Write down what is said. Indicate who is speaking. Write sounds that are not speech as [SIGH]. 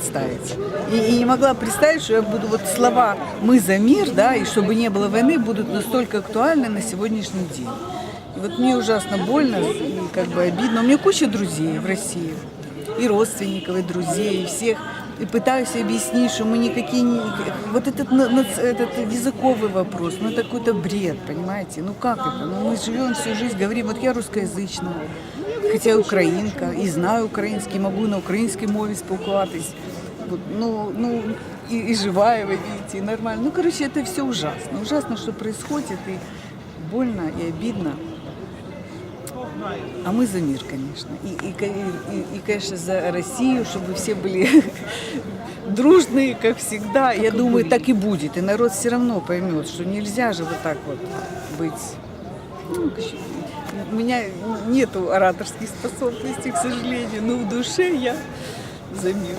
Speaker 1: представить. И, и не могла представить, что я буду вот слова «мы за мир», да, и чтобы не было войны, будут настолько актуальны на сегодняшний день. И вот мне ужасно больно, как бы обидно. У меня куча друзей в России, и родственников, и друзей, и всех. И пытаюсь объяснить, что мы никакие не... Вот этот, этот языковый вопрос, ну это какой-то бред, понимаете? Ну как это? Ну мы живем всю жизнь, говорим, вот я русскоязычная, хоча я українка, і знаю український, можу на українській мові спілкуватись. Вот, Ну, ну, и, и живая, вы видите, и нормально. Ну, короче, это все ужасно. Ужасно, что происходит, и больно, и обидно. А мы за мир, конечно. И, и, ко- и, и, конечно, за Россию, чтобы все были [LAUGHS] дружные, как всегда. Я думаю, так и будет. И народ все равно поймет, что нельзя же вот так вот быть. ну, у меня нету ораторских способностей, к сожалению, но в душе я за мир.